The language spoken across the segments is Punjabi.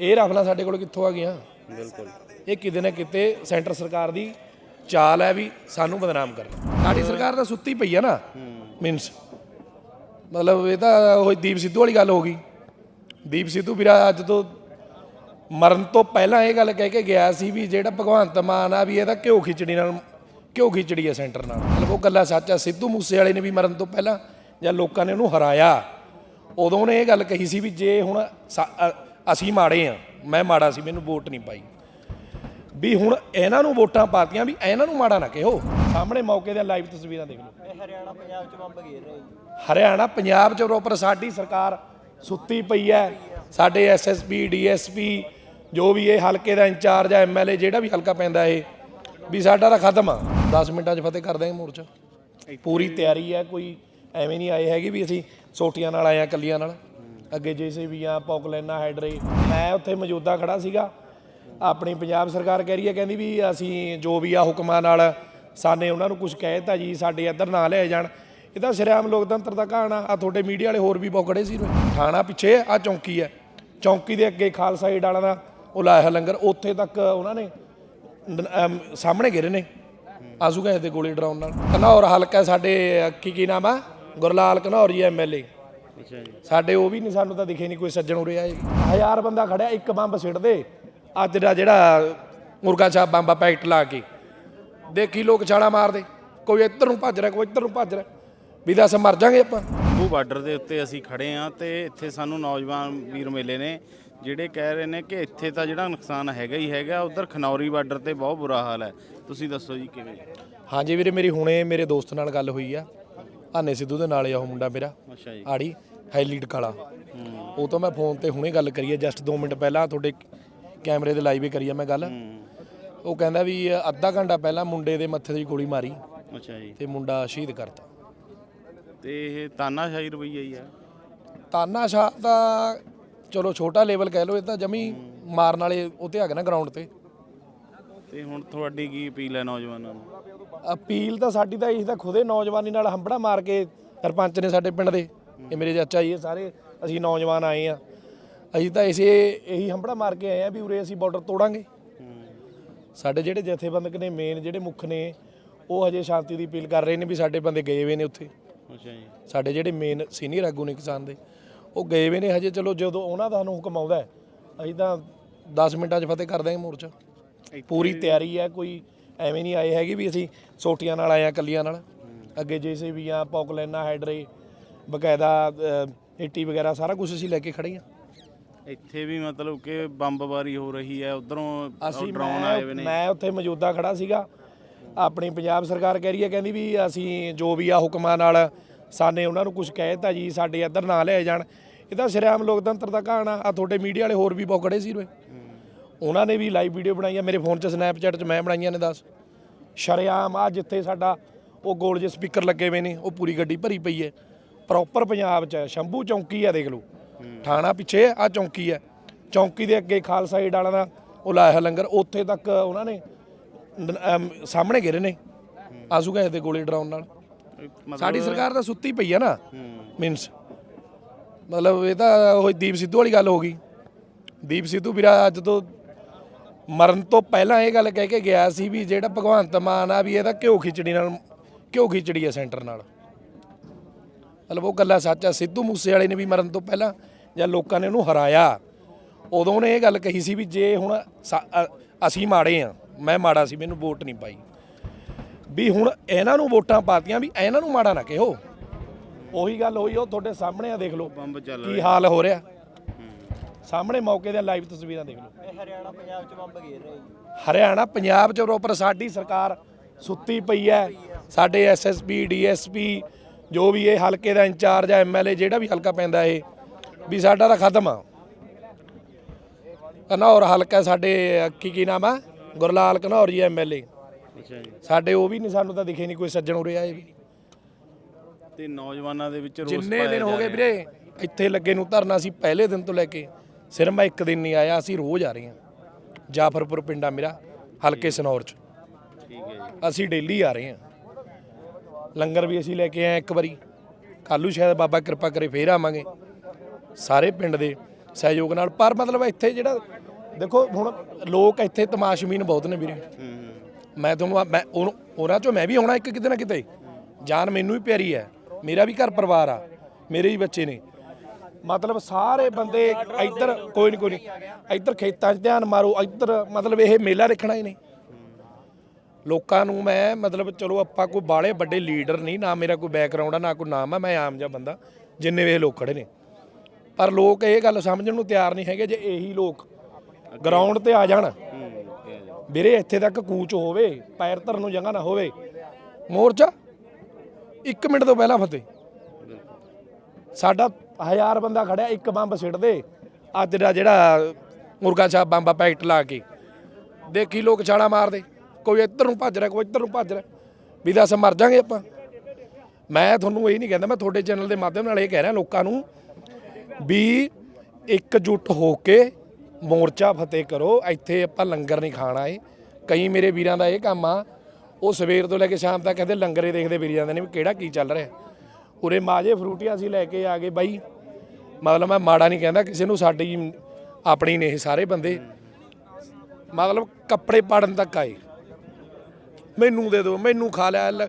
ਇਹ ਰਫਲਾਂ ਸਾਡੇ ਕੋਲ ਕਿੱਥੋਂ ਆ ਗਈਆਂ? ਬਿਲਕੁਲ। ਇਹ ਕਿਤੇ ਨਾ ਕਿਤੇ ਸੈਂਟਰ ਸਰਕਾਰ ਦੀ ਚਾਲ ਹੈ ਵੀ ਸਾਨੂੰ ਬਦਨਾਮ ਕਰਨਾ। ਸਾਡੀ ਸਰਕਾਰ ਤਾਂ ਸੁੱਤੀ ਪਈ ਆ ਨਾ ਮੀਨਸ। ਮਤਲਬ ਇਹ ਤਾਂ ਉਹ ਦੀਪ ਸਿੱਧੂ ਵਾਲੀ ਗੱਲ ਹੋ ਗਈ। ਦੀਪ ਸਿੱਧੂ ਵੀਰਾ ਅੱਜ ਤੋਂ ਮਰਨ ਤੋਂ ਪਹਿਲਾਂ ਇਹ ਗੱਲ ਕਹਿ ਕੇ ਗਿਆ ਸੀ ਵੀ ਜਿਹੜਾ ਭਗਵੰਤ ਮਾਨ ਆ ਵੀ ਇਹਦਾ ਘਿਓ ਖਿਚੜੀ ਨਾਲ ਘਿਓ ਖਿਚੜੀ ਹੈ ਸੈਂਟਰ ਨਾਲ। ਮਤਲਬ ਉਹ ਗੱਲਾਂ ਸੱਚ ਆ ਸਿੱਧੂ ਮੂਸੇ ਵਾਲੇ ਨੇ ਵੀ ਮਰਨ ਤੋਂ ਪਹਿਲਾਂ ਜਾਂ ਲੋਕਾਂ ਨੇ ਉਹਨੂੰ ਹਰਾਇਆ। ਉਦੋਂ ਉਹਨੇ ਇਹ ਗੱਲ ਕਹੀ ਸੀ ਵੀ ਜੇ ਹੁਣ ਅਸੀਂ ਮਾੜੇ ਆ ਮੈਂ ਮਾੜਾ ਸੀ ਮੈਨੂੰ ਵੋਟ ਨਹੀਂ ਪਾਈ। ਵੀ ਹੁਣ ਇਹਨਾਂ ਨੂੰ ਵੋਟਾਂ ਪਾਤੀਆਂ ਵੀ ਇਹਨਾਂ ਨੂੰ ਮਾੜਾ ਨਾ ਕਿਹੋ। ਸਾਹਮਣੇ ਮੌਕੇ ਦੀਆਂ ਲਾਈਵ ਤਸਵੀਰਾਂ ਦੇਖ ਲਓ। ਹਰਿਆਣਾ ਪੰਜਾਬ ਚ ਬੰਬ ਘੇਰ ਰਹੇ ਹਰਿਆਣਾ ਪੰਜਾਬ ਚ ਪ੍ਰੋਪਰ ਸਾਡੀ ਸਰਕਾਰ ਸੁੱਤੀ ਪਈ ਹੈ ਸਾਡੇ ਐਸਐਸਪੀ ਡੀਐਸਪੀ ਜੋ ਵੀ ਇਹ ਹਲਕੇ ਦਾ ਇੰਚਾਰਜ ਹੈ ਐਮਐਲਏ ਜਿਹੜਾ ਵੀ ਹਲਕਾ ਪੈਂਦਾ ਇਹ ਵੀ ਸਾਡਾ ਤਾਂ ਖਤਮ ਆ। 10 ਮਿੰਟਾਂ 'ਚ ਫਤਿਹ ਕਰ ਦਾਂਗੇ ਮੋਰਚਾ। ਪੂਰੀ ਤਿਆਰੀ ਹੈ ਕੋਈ ਐਵੇਂ ਨਹੀਂ ਆਏ ਹੈਗੇ ਵੀ ਅਸੀਂ ਸੋਟੀਆਂ ਨਾਲ ਆਏ ਆ ਕੱਲੀਆਂ ਨਾਲ। ਅੱਗੇ ਜੇਸੀਬੀਆਂ ਪੌਕਲੈਨਾ ਹਾਈਡਰੇ ਮੈਂ ਉੱਥੇ ਮੌਜੂਦਾ ਖੜਾ ਸੀਗਾ। ਆਪਣੀ ਪੰਜਾਬ ਸਰਕਾਰ ਕਹਿ ਰਹੀ ਹੈ, ਕਹਿੰਦੀ ਵੀ ਅਸੀਂ ਜੋ ਵੀ ਆ ਹੁਕਮਾਂ ਨਾਲ ਸਾਨੇ ਉਹਨਾਂ ਨੂੰ ਕੁਝ ਕਹਿਤਾ ਜੀ, ਸਾਡੇ ਇੱਧਰ ਨਾ ਲੈ ਜਾਣ। ਇਹ ਤਾਂ ਸ਼ਰਿਆਮ ਲੋਕਤੰਤਰ ਦਾ ਕਹਾਣਾ ਆ ਤੁਹਾਡੇ ਮੀਡੀਆ ਵਾਲੇ ਹੋਰ ਵੀ ਬਹੁਤ ਖੜੇ ਸੀ ਥਾਣਾ ਪਿੱਛੇ ਆ ਚੌਂਕੀ ਹੈ। ਚੌਂਕੀ ਦੇ ਅੱਗੇ ਖਾਲਸਾ ਏਡ ਵਾਲਾ ਦਾ ਉਹ ਲਾਇਆ ਲੰਗਰ। ਉੱਥੇ ਤੱਕ ਉਹਨਾਂ ਨੇ ਸਾਹਮਣੇ ਗਿਰੇ ਨੇ। ਆਸੂ ਗਏ ਤੇ ਗੋਲੀ ਡਰਾਉਣ ਨਾਲ। ਘਨੌਰ ਹਲਕਾ ਸਾਡੇ ਕੀ ਕੀ ਨਾਮ ਆ? ਗੁਰਲਾਲ ਘਨੌਰ ਜੀ ਐਮਐਲਏ ਅੱਛਾ ਜੀ। ਸਾਡੇ ਉਹ ਵੀ ਨਹੀਂ ਸਾਨੂੰ ਤਾਂ ਦਿਖੇ ਨਹੀਂ ਕੋਈ ਸੱਜਣ ਉਰੇ ਆਏ। ਹਜ਼ਾਰ ਬੰਦਾ ਖੜਿਆ ਇੱਕ ਬੰਬ ਸਿੱਟ ਦੇ। ਅੱਜ ਦਾ ਜਿਹੜਾ ਮੁਰਗਾ ਛਾਪ ਬੰਬਾ ਪੈਕਟ ਲਾ ਕੇ। ਦੇਖੀ ਲੋਕ ਛਾਲਾ ਮਾਰਦੇ। ਕੋਈ ਇੱਧਰ ਨੂੰ ਭੱਜ ਰਿਹਾ ਕੋਈ ਇੱਧਰ ਨੂੰ ਭੱਜ ਰਿਹਾ। ਵੀ ਦੱਸ ਮਰ ਜਾਾਂਗੇ ਆਪਾਂ। ਉਹ ਬਾਰਡਰ ਦੇ ਉੱਤੇ ਅਸੀਂ ਖੜੇ ਆ ਤੇ ਇੱਥੇ ਸਾਨੂੰ ਨੌਜਵਾਨ ਵੀਰ ਮਿਲੇ ਨੇ ਜਿਹੜੇ ਕਹਿ ਰਹੇ ਨੇ ਕਿ ਇੱਥੇ ਤਾਂ ਜਿਹੜਾ ਨੁਕਸਾਨ ਹੈਗਾ ਹੀ ਹੈਗਾ ਉਧਰ ਖਨੌਰੀ ਬਾਰਡਰ ਤੇ ਬਹੁਤ ਬੁਰਾ ਹਾਲ ਹੈ। ਤੁਸੀਂ ਦੱਸੋ ਜੀ ਕਿਵੇਂ? ਹਾਂਜੀ ਵੀਰੇ ਮੇਰੀ ਹੁਣੇ ਮੇਰੇ ਦੋਸਤ ਨਾਲ ਗੱਲ ਹੋਈ ਆ। ਆਨੇ ਸਿੱਧੂ ਦੇ ਨਾਲ ਹੀ ਆ ਉਹ ਮੁੰਡਾ ਮੇਰਾ। ਅੱਛਾ ਜੀ। ਆੜੀ ਹਾਈਲੀਟ ਕਾਲਾ। ਉਹ ਤੋਂ ਮੈਂ ਫੋਨ ਤੇ ਹੁਣੇ ਗੱਲ ਕਰੀ ਹੈ ਜਸਟ 2 ਮਿੰਟ ਪਹਿਲਾਂ ਤੁਹਾਡੇ ਕੈਮਰੇ ਦੇ ਲਾਈਵ ਹੀ ਕਰੀ ਆ ਮੈਂ ਗੱਲ। ਹੂੰ। ਉਹ ਕਹਿੰਦਾ ਵੀ ਅੱਧਾ ਘੰਟਾ ਪਹਿਲਾਂ ਮੁੰਡੇ ਦੇ ਮੱਥੇ ਤੇ ਗੋਲੀ ਮਾਰੀ। ਅੱਛਾ ਜੀ। ਤੇ ਮੁੰਡਾ ਸ਼ਹੀਦ ਕਰਤਾ। ਤੇ ਇਹ ਤਾਨਾਸ਼ਾਹੀ ਰਵਈਆ ਹੀ ਆ। ਤਾਨਾਸ਼ਾਹ ਦਾ ਚਲੋ ਛੋਟਾ ਲੈਵਲ ਕਹਿ ਲਓ ਇਹ ਤਾਂ ਜਮੀ ਮਾਰਨ ਵਾਲੇ ਉੱਤੇ ਹੈਗੇ ਨਾ ਗਰਾਊਂਡ ਤੇ। ਤੇ ਹੁਣ ਤੁਹਾਡੀ ਕੀ ਅਪੀਲ ਹੈ ਨੌਜਵਾਨਾਂ ਨੂੰ? ਅਪੀਲ ਤਾਂ ਸਾਡੀ ਤਾਂ ਇਹੀ ਤਾਂ ਖੁਦੇ ਨੌਜਵਾਨੀ ਨਾਲ ਹੰਬੜਾ ਮਾਰ ਕੇ ਸਰਪੰਚ ਨੇ ਸਾਡੇ ਪਿੰਡ ਦੇ ਇਹ ਮੇਰੇ ਚਾਚਾ ਜੀ ਇਹ ਸਾਰੇ ਅਸੀਂ ਨੌਜਵਾਨ ਆਏ ਆ ਅਸੀਂ ਤਾਂ ਇਸੇ ਇਹੀ ਹੰਬੜਾ ਮਾਰ ਕੇ ਆਏ ਆ ਵੀ ਉਰੇ ਅਸੀਂ ਬਾਰਡਰ ਤੋੜਾਂਗੇ। ਸਾਡੇ ਜਿਹੜੇ ਜਥੇਬੰਦਕ ਨੇ ਮੇਨ ਜਿਹੜੇ ਮੁੱਖ ਨੇ ਉਹ ਹਜੇ ਸ਼ਾਂਤੀ ਦੀ ਅਪੀਲ ਕਰ ਰਹੇ ਨੇ ਵੀ ਸਾਡੇ ਬੰਦੇ ਗਏ ਹੋਏ ਨੇ ਉੱਥੇ। ਅੱਛਾ ਜੀ। ਸਾਡੇ ਜਿਹੜੇ ਮੇਨ ਸੀਨੀਅਰ ਆਗੂ ਨੇ ਕਿਸਾਨ ਦੇ ਉਹ ਗਏ ਹੋਏ ਨੇ ਹਜੇ। ਚਲੋ ਜਦੋਂ ਉਹਨਾਂ ਦਾ ਸਾਨੂੰ ਹੁਕਮ ਆਉਂਦਾ ਹੈ, ਅਸੀਂ ਤਾਂ 10 ਮਿੰਟਾਂ 'ਚ ਫਤਿਹ ਕਰ ਦਾਂਗੇ ਮੋਰਚਾ। ਪੂਰੀ ਤਿਆਰੀ ਹੈ ਕੋਈ ਐਵੇਂ ਨਹੀਂ ਆਏ ਹੈਗੇ ਵੀ ਅਸੀਂ ਸੋਟੀਆਂ ਨਾਲ ਆਏ ਆ ਕੱਲੀਆਂ ਨਾਲ। ਅੱਗੇ ਜੇਸੀਬੀਆਂ ਪੌਕਲੈਨਾ ਹਾਈਡਰੇ ਬਕਾਇਦਾ ਏਟੀ ਵਗੈਰਾ ਸਾਰਾ ਕੁਝ ਅਸੀਂ ਲੈ ਕੇ ਖੜੇ ਆ। ਇੱਥੇ ਵੀ ਮਤਲਬ ਕਿ ਬੰਬਬਾਰੀ ਹੋ ਰਹੀ ਹੈ ਉਧਰੋਂ ਡਰੋਨ ਆਏ ਹੋਏ ਨੇ। ਮੈਂ ਉੱਥੇ ਮੌਜੂਦਾ ਖੜਾ ਸੀਗਾ। ਆਪਣੀ ਪੰਜਾਬ ਸਰਕਾਰ ਕਹਿ ਰਹੀ ਹੈ ਕਹਿੰਦੀ ਵੀ ਅਸੀਂ ਜੋ ਵੀ ਆ ਹੁਕਮਾਂ ਨਾਲ ਸਾਨੇ ਉਹਨਾਂ ਨੂੰ ਕੁਝ ਕਹਿਤਾ ਜੀ ਸਾਡੇ ਇੱਧਰ ਨਾ ਲਿਆਏ ਜਾਣ। ਇਹ ਤਾਂ ਸ਼ਰਿਆਮ ਲੋਕਤੰਤਰ ਦਾ ਕਹਾਣਾ ਆ ਤੁਹਾਡੇ ਮੀਡੀਆ ਵਾਲੇ ਹੋਰ ਵੀ ਬਹੁਤ ਖੜੇ ਸੀ ਉਰੇ ਉਹਨਾਂ ਨੇ ਵੀ ਲਾਈਵ ਵੀਡੀਓ ਬਣਾਈ ਆ ਮੇਰੇ ਫੋਨ 'ਚ ਸਨੈਪਚੈਟ 'ਚ ਮੈਂ ਬਣਾਈਆਂ ਨੇ ਦੱਸ। ਸ਼ਰਿਆਮ ਆ ਜਿੱਥੇ ਸਾਡਾ ਉਹ ਗੋਲ ਜਿਹੇ ਸਪੀਕਰ ਲੱਗੇ ਹੋਏ ਨੇ ਉਹ ਪੂਰੀ ਗੱਡੀ ਭਰੀ ਪਈ ਹੈ। ਪ੍ਰੋਪਰ ਪੰਜਾਬ 'ਚ ਹੈ। ਸ਼ੰਭੂ ਚੌਂਕੀ ਆ ਦੇਖ ਲਓ। ਥਾਣਾ ਪਿੱਛੇ ਆ ਚੌਂਕੀ ਹੈ। ਚੌਂਕੀ ਦੇ ਅੱਗੇ ਖਾਲਸਾ ਏਡ ਵਾਲਾ ਦਾ ਉਹ ਲਾਇਆ ਲੰਗਰ ਉੱਥੇ ਤੱਕ ਉਹਨਾਂ ਨੇ ਸਾਹਮਣੇ ਗਿਰੇ ਨੇ। ਆਸੂ ਗਏ ਤੇ ਗੋਲੀ ਡਰਾਉਣ ਨਾਲ। ਸਾਡੀ ਸਰਕਾਰ ਤਾਂ ਸੁੱਤੀ ਪਈ ਆ ਨਾ ਹੂੰ। ਮੀਨਸ ਮਤਲਬ ਇਹ ਤਾਂ ਉਹ ਦੀਪ ਸਿੱਧੂ ਵਾਲੀ ਗੱਲ ਹੋ ਗਈ। ਦੀਪ ਸਿੱਧੂ ਵੀਰਾ ਅੱਜ ਤੋਂ ਮਰਨ ਤੋਂ ਪਹਿਲਾਂ ਇਹ ਗੱਲ ਕਹਿ ਕੇ ਗਿਆ ਸੀ ਵੀ ਜਿਹੜਾ ਭਗਵੰਤ ਮਾਨ ਆ ਵੀ ਇਹਦਾ ਘਿਓ ਖਿਚੜੀ ਨਾਲ ਘਿਓ ਖਿਚੜੀ ਹੈ ਸੈਂਟਰ ਨਾਲ। ਮਤਲਬ ਉਹ ਗੱਲਾਂ ਸੱਚ ਆ। ਸਿੱਧੂ ਮੂਸੇ ਵਾਲੇ ਨੇ ਵੀ ਮਰਨ ਤੋਂ ਪਹਿਲਾਂ ਜਾਂ ਲੋਕਾਂ ਨੇ ਉਹਨੂੰ ਹਰਾਇਆ। ਉਦੋਂ ਉਹਨੇ ਇਹ ਗੱਲ ਕਹੀ ਸੀ ਵੀ ਜੇ ਹੁਣ ਅਸੀਂ ਮਾੜੇ ਆ ਮੈਂ ਮਾੜਾ ਸੀ ਮੈਨੂੰ ਵੋਟ ਨਹੀਂ ਪਾਈ। ਵੀ ਹੁਣ ਇਹਨਾਂ ਨੂੰ ਵੋਟਾਂ ਪਾਤੀਆਂ ਵੀ ਇਹਨਾਂ ਨੂੰ ਮਾੜਾ ਨਾ ਕਿਹੋ। ਉਹੀ ਗੱਲ ਹੋਈ ਉਹ ਤੁਹਾਡੇ ਸਾਹਮਣੇ ਆ ਦੇਖ ਲਓ ਕੀ ਹਾਲ ਹੋ ਰਿਹਾ। ਸਾਹਮਣੇ ਮੌਕੇ ਦੀਆਂ ਲਾਈਵ ਤਸਵੀਰਾਂ ਦੇਖ ਲਓ। ਇਹ ਹਰਿਆਣਾ ਪੰਜਾਬ ਚ ਬੰਬ ਘੇਰ ਰਹੇ ਹਰਿਆਣਾ ਪੰਜਾਬ ਚ ਪ੍ਰੋਪਰ ਸਾਡੀ ਸਰਕਾਰ ਸੁੱਤੀ ਪਈ ਹੈ। ਸਾਡੇ ਐਸਐਸਪੀ ਡੀਐਸਪੀ ਜੋ ਵੀ ਇਹ ਹਲਕੇ ਦਾ ਇੰਚਾਰਜ ਹੈ ਐਮਐਲਏ ਜਿਹੜਾ ਵੀ ਹਲਕਾ ਪੈਂਦਾ ਇਹ ਵੀ ਸਾਡਾ ਤਾਂ ਖਤਮ ਆ। ਘਨੌਰ ਹਲਕਾ ਸਾਡੇ ਕੀ ਕੀ ਨਾਮ ਆ? ਗੁਰਲਾਲ ਘਨੌਰ ਜੀ ਐਮਐਲਏ ਸਾਡੇ ਉਹ ਵੀ ਨਹੀਂ ਸਾਨੂੰ ਤਾਂ ਦਿਖੇ ਨਹੀਂ ਕੋਈ ਸੱਜਣ ਉਰੇ ਆਏ ਵੀ। ਤੇ ਨੌਜਵਾਨਾਂ ਦੇ ਵਿੱਚ ਰੋਸ ਜਿੰਨੇ ਦਿਨ ਹੋ ਗਏ। ਵੀਰੇ ਇੱਥੇ ਲੱਗੇ ਨੂੰ ਧਰਨਾ ਸੀ ਪਹਿਲੇ ਦਿਨ ਤੋਂ ਲੈ ਕੇ। ਸਿਰ ਮੈਂ ਇੱਕ ਦਿਨ ਨਹੀਂ ਆਇਆ ਅਸੀਂ ਰੋਜ਼ ਆ ਰਹੇ ਹਾਂ। ਜਾਫਰਪੁਰ ਪਿੰਡਾ ਮੇਰਾ ਹਲਕੇ ਸਨੌਰ ਚ। ਠੀਕ ਹੈ ਜੀ। ਅਸੀਂ ਡੇਲੀ ਆ ਰਹੇ ਹਾਂ। ਲੰਗਰ ਵੀ ਅਸੀਂ ਲੈ ਕੇ ਆਏ ਇੱਕ ਵਾਰੀ। ਕੱਲੂ ਸ਼ਾਇਦ ਬਾਬਾ ਕਿਰਪਾ ਕਰੇ ਫੇਰ ਆਵਾਂਗੇ। ਸਾਰੇ ਪਿੰਡ ਦੇ ਸਹਿਯੋਗ ਨਾਲ। ਪਰ ਮਤਲਬ ਇੱਥੇ ਜਿਹੜਾ ਦੇਖੋ ਹੁਣ ਲੋਕ ਇੱਥੇ ਤਮਾਸ਼ਬੀਨ ਬਹੁਤ ਨੇ ਵੀਰੇ। ਮੈਂ ਤੁਹਾਨੂੰ ਮੈਂ ਉਹਨੂੰ- ਉਹਨਾਂ ਚੋਂ ਮੈਂ ਵੀ ਹੋਣਾ ਇੱਕ ਕਿਤੇ ਨਾ ਕਿਤੇ। ਜਾਨ ਮੈਨੂੰ ਵੀ ਪਿਆਰੀ ਹੈ। ਮੇਰਾ ਵੀ ਘਰ ਪਰਿਵਾਰ ਆ। ਮੇਰੇ ਵੀ ਬੱਚੇ ਨੇ। ਮਤਲਬ ਸਾਰੇ ਬੰਦੇ ਇੱਧਰ, ਕੋਈ ਨਹੀਂ ਕੋਈ ਨਹੀਂ ਇੱਧਰ ਖੇਤਾਂ 'ਚ ਧਿਆਨ ਮਾਰੋ, ਇੱਧਰ ਮਤਲਬ ਇਹ ਮੇਲਾ ਦੇਖਣਾ ਹੀ ਨਹੀਂ। ਲੋਕਾਂ ਨੂੰ ਮੈਂ ਮਤਲਬ ਚਲੋ ਆਪਾਂ ਕੋਈ ਬਾਲੇ ਵੱਡੇ ਲੀਡਰ ਨਹੀਂ, ਨਾ ਮੇਰਾ ਕੋਈ ਬੈਕਗ੍ਰਾਉਂਡ ਆ, ਨਾ ਕੋਈ ਨਾਮ ਆ, ਮੈਂ ਆਮ ਜਿਹਾ ਬੰਦਾ, ਜਿੰਨੇ ਵੇ ਲੋਕ ਖੜੇ ਨੇ। ਪਰ ਲੋਕ ਇਹ ਗੱਲ ਸਮਝਣ ਨੂੰ ਤਿਆਰ ਨਹੀਂ ਹੈਗੇ ਜੇ ਇਹੀ ਲੋਕ ਗਰਾਊਂਡ ਤੇ ਆ ਜਾਣ। ਵੀਰੇ, ਇੱਥੇ ਤੱਕ ਕੂਚ ਹੋਵੇ, ਪੈਰ ਧਰਨ ਨੂੰ ਜਗ੍ਹਾ ਨਾ ਹੋਵੇ। ਮੋਰਚਾ 1 ਮਿੰਟ ਤੋਂ ਪਹਿਲਾਂ ਫਤਿਹ। ਸਾਡਾ ਹਜ਼ਾਰ ਬੰਦਾ ਖੜਿਆ, ਇੱਕ ਬੰਬ ਸਿੱਟ ਦੇ। ਅੱਜ ਦਾ ਜਿਹੜਾ ਮੁਰਗਾ ਸਾਹਿਬ ਬੰਬਾ ਪੈਕਟ ਲਾ ਕੇ। ਦੇਖੀ ਲੋਕ ਛਾਲਾ ਮਾਰਦੇ। ਕੋਈ ਇੱਧਰ ਨੂੰ ਭੱਜ ਰਿਹਾ, ਕੋਈ ਇੱਧਰ ਨੂੰ ਭੱਜ ਰਿਹਾ। ਵੀ ਦੱਸ ਮਰ ਜਾਾਂਗੇ ਆਪਾਂ। ਮੈਂ ਤੁਹਾਨੂੰ ਇਹ ਨਹੀਂ ਕਹਿੰਦਾ, ਮੈਂ ਤੁਹਾਡੇ ਚੈਨਲ ਦੇ ਮਾਧਿਅਮ ਨਾਲ ਇਹ ਕਹਿ ਰਿਹਾ ਲੋਕਾਂ ਨੂੰ ਵੀ ਇਕਜੁੱਟ ਹੋ ਕੇ ਮੋਰਚਾ ਫਤਿਹ ਕਰੋ। ਇੱਥੇ ਆਪਾਂ ਲੰਗਰ ਨਹੀਂ ਖਾਣਾ ਏ ਕਈ ਮੇਰੇ ਵੀਰਾਂ ਦਾ ਇਹ ਕੰਮ ਆ, ਉਹ ਸਵੇਰ ਤੋਂ ਲੈ ਕੇ ਸ਼ਾਮ ਤੱਕ ਕਹਿੰਦੇ ਲੰਗਰੇ ਦੇਖਦੇ ਫਿਰੀ ਜਾਂਦੇ ਨੇ ਵੀ ਕਿਹੜਾ ਕੀ ਚੱਲ ਰਿਹਾ। ਉਰੇ ਮਾਜੇ ਫਰੂਟੀਆਂ ਅਸੀਂ ਲੈ ਕੇ ਆ ਗਏ ਬਾਈ। ਮਤਲਬ ਮੈਂ ਮਾੜਾ ਨਹੀਂ ਕਹਿੰਦਾ, ਕਿਸੇ ਨੂੰ ਸਾਡੀ ਆਪਣੀ ਨੇ ਇਹ ਸਾਰੇ ਬੰਦੇ। ਮਤਲਬ ਕੱਪੜੇ ਪਾੜਨ ਤੱਕ ਆਏ। ਮੈਨੂੰ ਦੇ ਦਿਓ, ਮੈਨੂੰ ਖਾ ਲਿਆ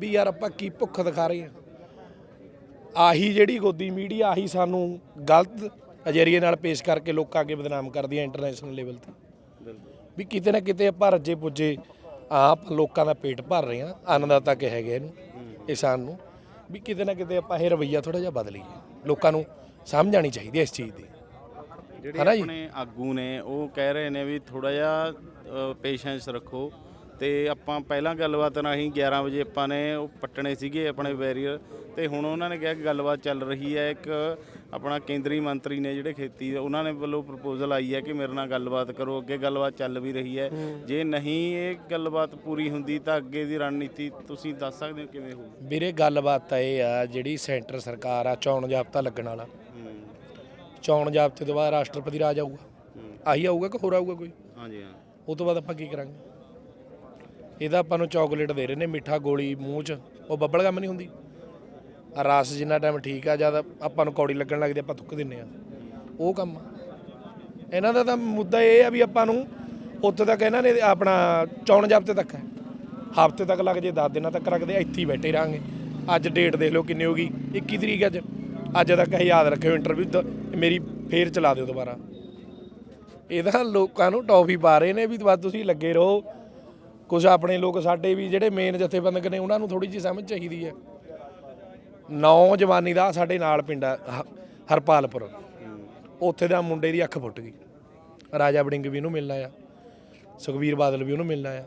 ਵੀ ਯਾਰ ਆਪਾਂ ਕੀ ਭੁੱਖ ਦਿਖਾ ਰਹੇ ਆ ਆਹੀ ਜਿਹੜੀ ਗੋਦੀ ਮੀਡੀਆ, ਆਹੀ ਸਾਨੂੰ ਗਲਤ ਨਜ਼ਰੀਏ ਨਾਲ ਪੇਸ਼ ਕਰਕੇ ਲੋਕਾਂ ਅੱਗੇ ਬਦਨਾਮ ਕਰਦੀ ਹੈ ਇੰਟਰਨੈਸ਼ਨਲ ਲੈਵਲ ਤੇ। ਵੀ ਕਿਤੇ ਨਾ ਕਿਤੇ ਆਪਾਂ ਰੱਜੇ ਪੁੱਜੇ ਆਪ ਲੋਕਾਂ ਦਾ ਪੇਟ ਭਰ ਰਹੇ ਆ ਅੰਨਦਾਤਾ ਕਿ ਹੈਗੇ ਇਹਨੂੰ ਕਿਸਾਨ ਨੂੰ। ਵੀ ਕਿਤੇ ਨਾ ਕਿਤੇ ਆਪਾਂ ਇਹ ਰਵਈਆ ਥੋੜਾ ਜਿਹਾ ਬਦਲੀਏ ਲੋਕਾਂ ਨੂੰ ਸਮਝ ਆਣੀ ਚਾਹੀਦੀ ਹੈ ਇਸ ਚੀਜ਼ ਦੀ। ਜਿਹੜੇ? ਆਪਣੇ ਆਗੂ ਨੇ ਉਹ ਕਹਿ ਰਹੇ ਨੇ ਵੀ ਥੋੜਾ ਜਿਹਾ ਪੇਸ਼ੈਂਸ ਰੱਖੋ। ਤੇ ਆਪਾਂ ਪਹਿਲਾਂ ਗੱਲਬਾਤ ਰਾਹੀਂ 11 ਵਜੇ ਆਪਾਂ ਨੇ ਉਹ ਪੱਟਣੇ ਸੀਗੇ ਆਪਣੇ ਬੈਰੀਅਰ ਤੇ ਹੁਣ ਉਹਨਾਂ ਨੇ ਕਿਹਾ ਕਿ ਗੱਲਬਾਤ ਚੱਲ ਰਹੀ ਹੈ ਇੱਕ ਆਪਣਾ ਕੇਂਦਰੀ ਮੰਤਰੀ ਨੇ ਜਿਹੜੇ ਖੇਤੀ ਉਹਨਾਂ ਨੇ ਵੱਲੋਂ ਪ੍ਰਪੋਜ਼ਲ ਆਈ ਹੈ ਕਿ ਮੇਰੇ ਨਾਲ ਗੱਲਬਾਤ ਕਰੋ ਅੱਗੇ ਗੱਲਬਾਤ ਚੱਲ ਵੀ ਰਹੀ ਹੈ। ਜੇ ਨਹੀਂ ਇਹ ਗੱਲਬਾਤ ਪੂਰੀ ਹੁੰਦੀ ਤਾਂ ਅੱਗੇ ਦੀ ਰਣਨੀਤੀ ਤੁਸੀਂ ਦੱਸ ਸਕਦੇ ਹੋ ਕਿਵੇਂ ਹੋਊ? ਵੀਰੇ ਗੱਲਬਾਤ ਤਾਂ ਇਹ ਆ ਜਿਹੜੀ ਸੈਂਟਰ ਸਰਕਾਰ ਆ ਚੋਣ ਜਾਬਤਾ ਲੱਗਣ ਵਾਲਾ। ਚੋਣ ਜਾਬਤੇ ਤੋਂ ਬਾਅਦ ਰਾਸ਼ਟਰਪਤੀ ਰਾਜ ਆਊਗਾ। ਆਹੀ ਆਊਗਾ ਕਿ ਹੋਰ ਆਊਗਾ ਕੋਈ? ਹਾਂਜੀ ਹਾਂ। ਉਹ ਤੋਂ ਬਾਅਦ ਆਪਾਂ ਕੀ ਕਰਾਂਗੇ? ਇਹਦਾ ਆਪਾਂ ਨੂੰ ਚਾਕਲੇਟ ਦੇ ਰਹੇ ਨੇ ਮਿੱਠਾ ਗੋਲੀ ਮੂੰਹ 'ਚ ਉਹ ਬੱਬਲ ਗਮ ਨਹੀਂ ਹੁੰਦੀ। ਆ ਰਸ ਜਿੰਨਾ ਟਾਈਮ ਠੀਕ ਆ ਜਦ ਆਪਾਂ ਨੂੰ ਕੌੜੀ ਲੱਗਣ ਲੱਗਦੀ ਆਪਾਂ ਥੁੱਕ ਦਿੰਨੇ ਆ। ਉਹ ਕੰਮ ਆ। ਇਹਨਾਂ ਦਾ ਤਾਂ ਮੁੱਦਾ ਇਹ ਆ ਵੀ ਆਪਾਂ ਨੂੰ ਉੱਥੇ ਤੱਕ ਇਹਨਾਂ ਨੇ ਆਪਣਾ ਚੌਣ ਜਾਬਤੇ ਤੱਕ ਹੈ। ਹਫ਼ਤੇ ਤੱਕ ਲੱਗ ਜੇ 10 ਦਿਨਾਂ ਤੱਕ ਰੱਖਦੇ ਆ, ਇੱਥੇ ਹੀ ਬੈਠੇ ਰਾਂਗੇ ਅੱਜ ਡੇਟ ਦੇਖ ਲਓ ਕਿੰਨੀ ਹੋ ਗਈ 21 ਤਰੀਕ ਅੱਜ। ਅੱਜ ਤੱਕ ਇਹ ਯਾਦ ਰੱਖਿਓ ਇੰਟਰਵਿਊ ਮੇਰੀ ਫੇਰ ਚਲਾ ਦਿਓ ਦੁਬਾਰਾ। ਇਹਦਾ ਲੋਕਾਂ ਨੂੰ ਟੌਫੀ ਪਾ ਰਹੇ ਨੇ ਵੀ ਤੁਸੀਂ ਲੱਗੇ ਰਹੋ। ਕੁਝ ਆਪਣੇ ਲੋਕ ਸਾਡੇ ਵੀ ਜਿਹੜੇ ਮੇਨ ਜਥੇਬੰਦਕ ਨੇ ਉਹਨਾਂ ਨੂੰ ਥੋੜੀ ਜਿਹੀ ਸਮਝ ਚਾਹੀਦੀ ਹੈ। ਨੌਜਵਾਨੀ ਦਾ ਸਾਡੇ ਨਾਲ ਪਿੰਡ ਆ, ਹ- ਹਰਪਾਲਪੁਰ। ਉੱਥੇ ਦਾ ਮੁੰਡੇ ਦੀ ਅੱਖ ਫੁੱਟ ਗਈ। ਰਾਜਾ ਵੜਿੰਗ ਵੀ ਉਹਨੂੰ ਮਿਲਣਾ ਆ ਸੁਖਵੀਰ ਬਾਦਲ ਵੀ ਉਹਨੂੰ ਮਿਲਣਾ ਆ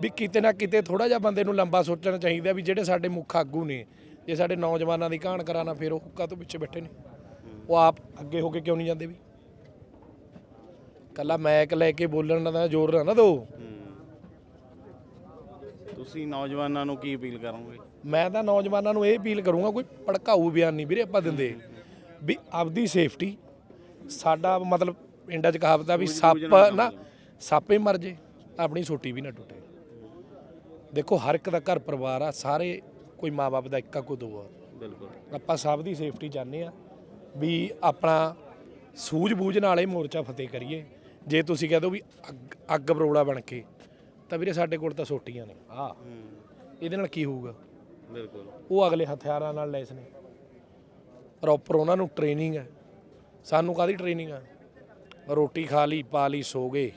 ਵੀ ਕਿਤੇ ਨਾ ਕਿਤੇ ਥੋੜਾ ਜਿਹਾ ਬੰਦੇ ਨੂੰ ਲੰਬਾ ਸੋਚਣਾ ਚਾਹੀਦਾ ਵੀ ਜਿਹੜੇ ਸਾਡੇ ਮੁੱਖ ਆਗੂ ਨੇ ਜੇ ਸਾਡੇ ਨੌਜਵਾਨਾਂ ਦੀ ਕਹਾਣ ਕਰਾਣਾ ਫਿਰ ਉਹ ਹੁੱਕਾ ਤੋਂ ਪਿੱਛੇ ਬੈਠੇ ਨੇ। ਉਹ ਆਪ ਅੱਗੇ ਹੋ ਕੇ ਕਿਉਂ ਨਹੀਂ ਜਾਂਦੇ ਵੀ? ਕੱਲਾ ਮੈਕ ਲੈ ਕੇ ਬੋਲਣ ਦਾ ਜ਼ੋਰ ਨਾ ਨਾ ਦੋ ਤੁਸੀਂ ਨੌਜਵਾਨਾਂ ਨੂੰ ਕੀ ਅਪੀਲ ਕਰੋਗੇ? ਮੈਂ ਤਾਂ ਨੌਜਵਾਨਾਂ ਨੂੰ ਇਹ ਅਪੀਲ ਕਰੂੰਗਾ ਕੋਈ ਭੜਕਾਊ ਬਿਆਨ ਨਹੀਂ ਵੀਰੇ ਆਪਾਂ ਦਿੰਦੇ। ਵੀ ਆਪਦੀ ਸੇਫਟੀ ਸਾਡਾ ਮਤਲਬ ਪਿੰਡਾਂ 'ਚ ਕਹਾਵਤ ਆ ਵੀ ਸੱਪ ਨਾ ਸੱਪੇ ਮਰ ਜੇ ਆਪਣੀ ਛੋਟੀ ਵੀ ਨਾ ਟੁੱਟੇ। ਦੇਖੋ ਹਰ ਇੱਕ ਦਾ ਘਰ ਪਰਿਵਾਰ ਆ ਸਾਰੇ ਕੋਈ ਮਾਪੇ ਦਾ ਇੱਕਾ ਕੋ ਦੋ ਆ। ਬਿਲਕੁਲ। ਆਪਾਂ ਸਭ ਦੀ ਸੇਫਟੀ ਚਾਹੁੰਦੇ ਆ ਵੀ ਆਪਣਾ ਸੂਝ-ਬੂਝ ਨਾਲ ਇਹ ਮੋਰਚਾ ਫਤਿਹ ਕਰੀਏ। ਜੇ ਤੁਸੀਂ ਕਹਦੋ ਵੀ ਅੱਗ ਅੱਗ ਬਰੋੜਾ ਬਣ ਕੇ ਤਾਂ ਵੀਰੇ ਸਾਡੇ ਕੋਲ ਤਾਂ ਸੋਟੀਆਂ ਨੇ। ਆ। ਇਹਦੇ ਨਾਲ ਕੀ ਹੋਊਗਾ? ਬਿਲਕੁਲ। ਉਹ ਅਗਲੇ ਹਥਿਆਰਾਂ ਨਾਲ ਲੈਸ ਨੇ। ਪ੍ਰੋਪਰ ਉਹਨਾਂ ਨੂੰ ਟ੍ਰੇਨਿੰਗ ਹੈ। ਸਾਨੂੰ ਕਾਦੀ ਟ੍ਰੇਨਿੰਗ ਆ? ਰੋਟੀ ਖਾ ਲਈ ਪਾ ਲਈ ਸੋ ਗਏ।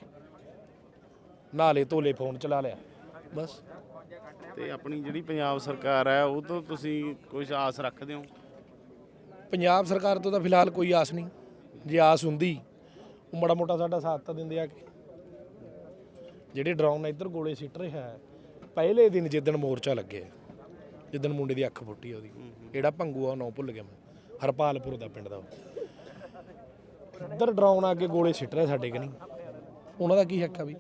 ਨਾਲੇ ਧੋਲੇ ਫੋਨ ਚਲਾ ਲਿਆ। ਬਸ। ਤੇ ਆਪਣੀ ਜਿਹੜੀ ਪੰਜਾਬ ਸਰਕਾਰ ਹੈ ਉਹ ਤੋਂ ਤੁਸੀਂ ਕੁਝ ਆਸ ਰੱਖਦੇ ਹੋ? ਪੰਜਾਬ ਸਰਕਾਰ ਤੋਂ ਤਾਂ ਫਿਲਹਾਲ ਕੋਈ ਆਸ ਨਹੀਂ। ਜੇ ਆਸ ਹੁੰਦੀ ਉਹ ਮਾੜਾ ਮੋਟਾ ਸਾਡਾ ਸਾਥ ਤਾਂ ਦਿੰਦੇ ਆ ਕਿ। ਜਿਹੜੇ ਡਰਾਉਨ ਇੱਧਰ ਗੋਲੇ ਸਿੱਟ ਰਿਹਾ ਹੈ ਪਹਿਲੇ ਦਿਨ ਜਿੱਦਣ ਮੋਰਚਾ ਲੱਗਿਆ ਜਿੱਦਣ ਮੁੰਡੇ ਦੀ ਅੱਖ ਫੁੱਟੀ ਉਹਦੀ। ਜਿਹੜਾ ਭੰਗੂ ਆ ਉਹ ਨਾਂ ਭੁੱਲ ਗਿਆ ਮੈਂ। ਹਰਪਾਲਪੁਰ ਦਾ ਪਿੰਡ ਦਾ। ਇੱਧਰ ਡਰਾਉਨ ਆ ਕੇ ਗੋਲੇ ਸਿੱਟ ਰਿਹਾ ਸਾਡੇ ਕਨੀ ਉਹਨਾਂ ਦਾ ਕੀ ਹੱਕ ਆ ਵੀ?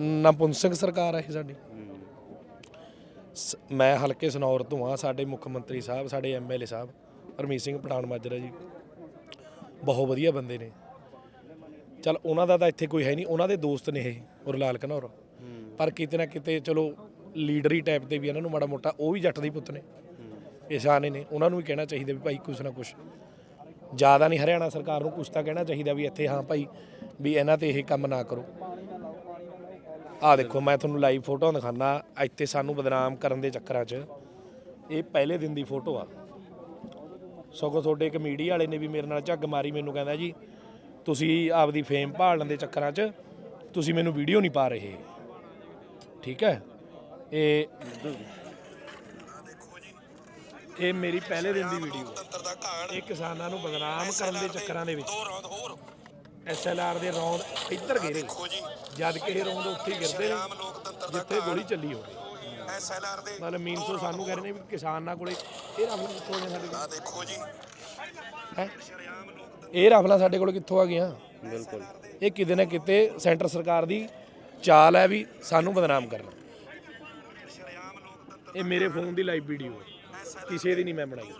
ਨਪੁੰਸਕ ਸਰਕਾਰ ਹੈ ਸਾਡੀ। ਮੈਂ ਹਲਕੇ ਸਨੌਰ ਤੋਂ ਆ ਸਾਡੇ ਮੁੱਖ ਮੰਤਰੀ ਸਾਹਿਬ ਸਾਡੇ ਐਮਐਲਏ ਸਾਹਿਬ ਹਰਮੀਤ ਸਿੰਘ ਪਠਾਨ ਮਾਜਰਾ ਜੀ। ਬਹੁਤ ਵਧੀਆ ਬੰਦੇ ਨੇ। ਚਲ ਉਹਨਾਂ ਦਾ ਤਾਂ ਇੱਥੇ ਕੋਈ ਹੈ ਨਹੀਂ, ਉਹਨਾਂ ਦੇ ਦੋਸਤ ਨੇ ਇਹ ਗੁਰਲਾਲ ਘਨੌਰ। ਪਰ ਕਿਤੇ ਨਾ ਕਿਤੇ ਚਲੋ ਲੀਡਰੀ ਟਾਈਪ ਤੇ ਵੀ ਇਹਨਾਂ ਨੂੰ ਮਾੜਾ ਮੋਟਾ, ਉਹ ਵੀ ਜੱਟ ਦੇ ਪੁੱਤ ਨੇ। ਇਸਾਨੇ ਨੇ ਉਹਨਾਂ ਨੂੰ ਵੀ ਕਹਿਣਾ ਚਾਹੀਦਾ ਵੀ ਭਾਈ ਕੁਛ ਨਾ ਕੁਛ। ਜ਼ਿਆਦਾ ਨਹੀਂ ਹਰਿਆਣਾ ਸਰਕਾਰ ਨੂੰ ਕੁਛ ਤਾਂ ਕਹਿਣਾ ਚਾਹੀਦਾ ਵੀ ਇੱਥੇ ਹਾਂ ਭਾਈ, ਵੀ ਇਹਨਾਂ ਤੇ ਇਹ ਕੰਮ ਨਾ ਕਰੋ। ਆਹ ਦੇਖੋ, ਮੈਂ ਤੁਹਾਨੂੰ ਲਾਈਵ ਫੋਟੋ ਦਿਖਾਣਾ ਇੱਥੇ ਸਾਨੂੰ ਬਦਨਾਮ ਕਰਨ ਦੇ ਚੱਕਰਾਂ 'ਚ ਇਹ ਪਹਿਲੇ ਦਿਨ ਦੀ ਫੋਟੋ ਆ। ਸਗੋਂ ਤੁਹਾਡੇ ਇੱਕ ਮੀਡੀਆ ਵਾਲੇ ਨੇ ਵੀ ਮੇਰੇ ਨਾਲ ਝੱਗ ਮਾਰੀ, ਮੈਨੂੰ ਕਹਿੰਦਾ ਜੀ ਤੁਸੀਂ ਆਪਦੀ ਫੇਮ ਭਾਲਣ ਦੇ ਚੱਕਰਾਂ 'ਚ ਤੁਸੀਂ ਮੈਨੂੰ ਵੀਡੀਓ ਨਹੀਂ ਪਾ ਰਹੇ। ਠੀਕ ਹੈ? ਇਹ ਇਹ ਮੇਰੀ ਪਹਿਲੇ ਦਿਨ ਦੀ ਵੀਡੀਓ ਇਹ ਕਿਸਾਨਾਂ ਨੂੰ ਬਦਨਾਮ ਕਰਨ ਦੇ ਚੱਕਰਾਂ ਦੇ ਵਿੱਚ। ਐਸਐਲਆਰ ਦੇ ਰੌਂਦ ਇੱਧਰ ਗਿਰੇ ਜਦ ਕਿ ਇਹ ਰੌਂਦ ਉੱਥੇ ਗਿਰਦੇ ਨੇ ਜਿੱਥੇ ਗੋਲੀ ਚੱਲੀ ਹੋਵੇ। ਐਸਐਲਆਰ ਦੇ ਮਤਲਬ ਮੀਨਸੋ ਸਾਨੂੰ ਕਹਿ ਰਹੇ ਨੇ ਵੀ ਕਿਸਾਨਾਂ ਕੋਲੇ ਇਹ ਰਫਲਾਂ ਕਿੱਥੋਂ ਆ ਸਾਡੇ ਦੇਖੋ ਜੀ। ਹੈਂ? ਇਹ ਰਫਲਾਂ ਸਾਡੇ ਕੋਲ ਕਿੱਥੋਂ ਆ ਗਈਆਂ? ਬਿਲਕੁਲ। ਇਹ ਕਿਤੇ ਨਾ ਕਿਤੇ ਸੈਂਟਰ ਸਰਕਾਰ ਦੀ ਚਾਲ ਹੈ ਵੀ ਸਾਨੂੰ ਬਦਨਾਮ ਕਰਨਾ। ਇਹ ਮੇਰੇ ਫੋਨ ਦੀ ਲਾਈਵ ਵੀਡੀਓ ਹੈ। ਕਿਸੇ ਦੀ ਨਹੀਂ ਮੈਂ ਬਣਾਈ।